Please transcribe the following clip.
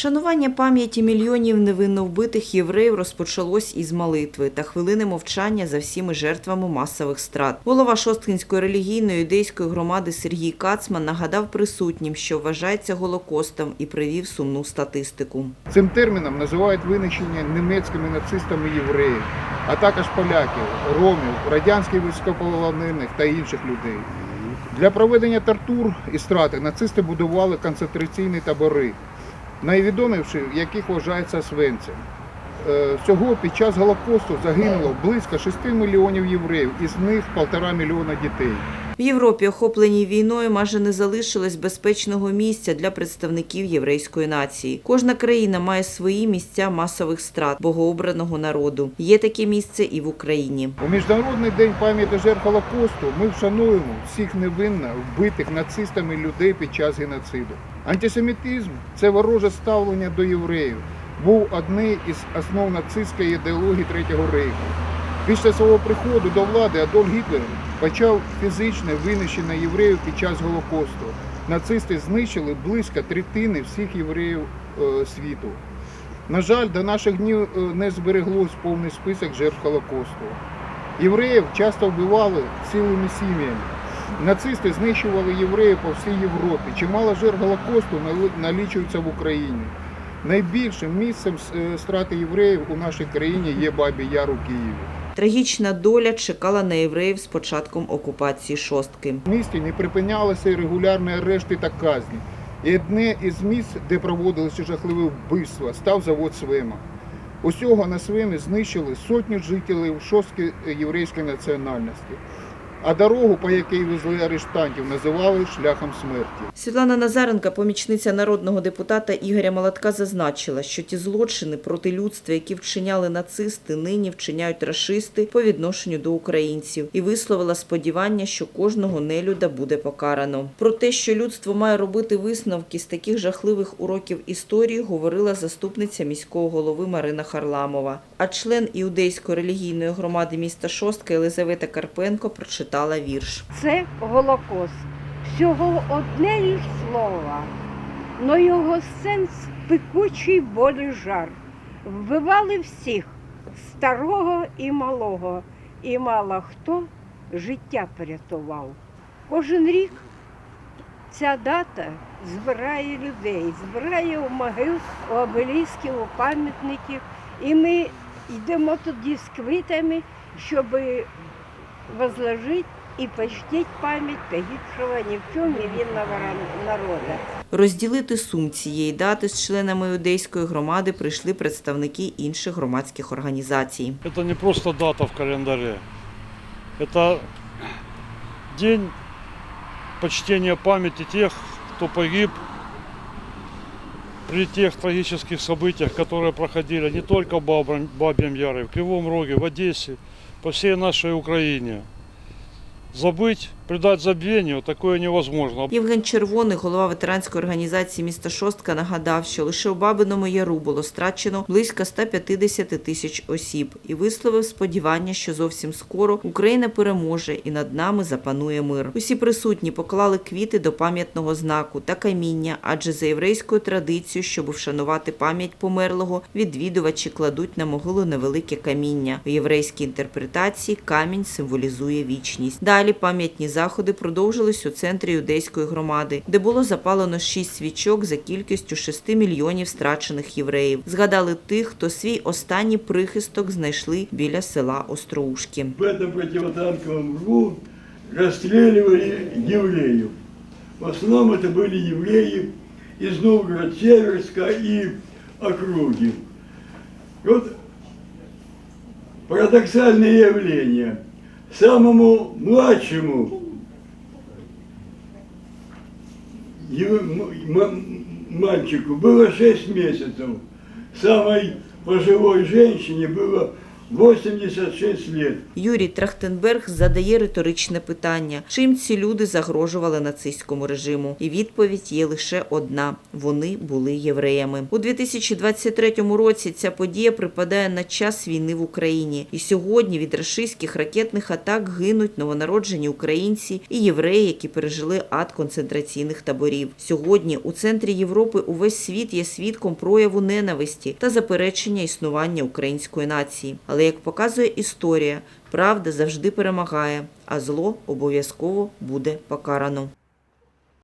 Вшанування пам'яті мільйонів невинно вбитих євреїв розпочалось із молитви та хвилини мовчання за всіми жертвами масових страт. Голова Шосткинської релігійної юдейської громади Сергій Кацман нагадав присутнім, що вважається голокостом і привів сумну статистику. Цим терміном називають винищення німецькими нацистами євреїв, а також поляків, ромів, радянських військовополонених та інших людей. Для проведення тортур і страти нацисти будували концентраційні табори, найвідоміші яких вважається Освенцим. Е, Всього під час Голокосту загинуло близько 6 мільйонів євреїв, із них півтора мільйона дітей. В Європі, охопленій війною, майже не залишилось безпечного місця для представників єврейської нації. Кожна країна має свої місця масових страт богообраного народу. Є таке місце і в Україні. У Міжнародний день пам'яті жертв Голокосту ми вшануємо всіх невинно вбитих нацистами людей під час геноциду. Антисемітизм це вороже ставлення до євреїв. Був однією із основ нацистської ідеології Третього рейху. Після свого приходу до влади Адольф Гітлер почав фізичне винищення євреїв під час Голокосту. Нацисти знищили близько третини всіх євреїв е, світу. На жаль, до наших днів е, не збереглось повний список жертв Голокосту. Євреїв часто вбивали цілими сім'ями. Нацисти знищували євреїв по всій Європі. Чимало жертв Голокосту налічується в Україні. Найбільшим місцем е, страти євреїв у нашій країні є Бабі Яр у Києві. Трагічна доля чекала на євреїв з початком окупації шостки. В місті не припинялися регулярні арешти та казні. І одне із місць, де проводилися жахливі вбивства, став завод Свема. Усього на Свемі знищили сотню жителів шостки єврейської національності. А дорогу, по якій везли арештантів, називали шляхом смерті. Світлана Назаренка, помічниця народного депутата Ігоря Молотка, зазначила, що ті злочини проти людства, які вчиняли нацисти, нині вчиняють рашисти по відношенню до українців, і висловила сподівання, що кожного нелюда буде покарано. Про те, що людство має робити висновки з таких жахливих уроків історії, говорила заступниця міського голови Марина Харламова. А член іудейської релігійної громади міста Шостка Елизавета Карпенко прочитала вірш. Це Голокост. Всього одне лиш слово, но його сенс пекучий болі жар. Вбивали всіх, старого і малого, і мало хто життя порятував. Кожен рік ця дата збирає людей, збирає у могил, у обелісків, у пам'ятників. І ми йдемо тоді з квітами, щоб возложить и почтить память погибшего ни в чем невинного ра- народа. Розділити сум цієї дати з членами іудейської громади прийшли представники інших громадських організацій. Это не просто дата в календаре. Это день почтения памяти тех, кто погиб при тех трагических событиях, которые проходили не только в Бабрам- Бабьем Яре, в Кривом Роге, в Одессе, по всей нашей Украине. Забыть, предать забвению, такое невозможно. Євген Червоний, голова ветеранської організації міста Шостка, нагадав, що лише у Бабиному Яру було страчено близько 150 тисяч осіб і висловив сподівання, що зовсім скоро Україна переможе і над нами запанує мир. Усі присутні поклали квіти до пам'ятного знаку та каміння, адже за єврейською традицією, щоб вшанувати пам'ять померлого, відвідувачі кладуть на могилу невелике каміння. У єврейській інтерпретації камінь символізує вічність. Далі пам'ятні заходи продовжились у центрі юдейської громади, де було запалено шість свічок за кількістю 6 мільйонів страчених євреїв. Згадали тих, хто свій останній прихисток знайшли біля села Остроушки. В этом противотанковом рву расстреливали евреев. В основном это были евреи из Новгород-Северска и округи. И вот парадоксальное явление. Самому младшему М- мальчику было 6 месяцев. Самой пожилой женщине было 86 лет. Юрій Трахтенберг задає риторичне питання: чим ці люди загрожували нацистському режиму? І відповідь є лише одна: вони були євреями. У 2023 році ця подія припадає на час війни в Україні. І сьогодні від рашистських ракетних атак гинуть новонароджені українці і євреї, які пережили ад концентраційних таборів. Сьогодні у центрі Європи увесь світ є свідком прояву ненависті та заперечення існування української нації. Але як показує історія, правда завжди перемагає, а зло обов'язково буде покарано.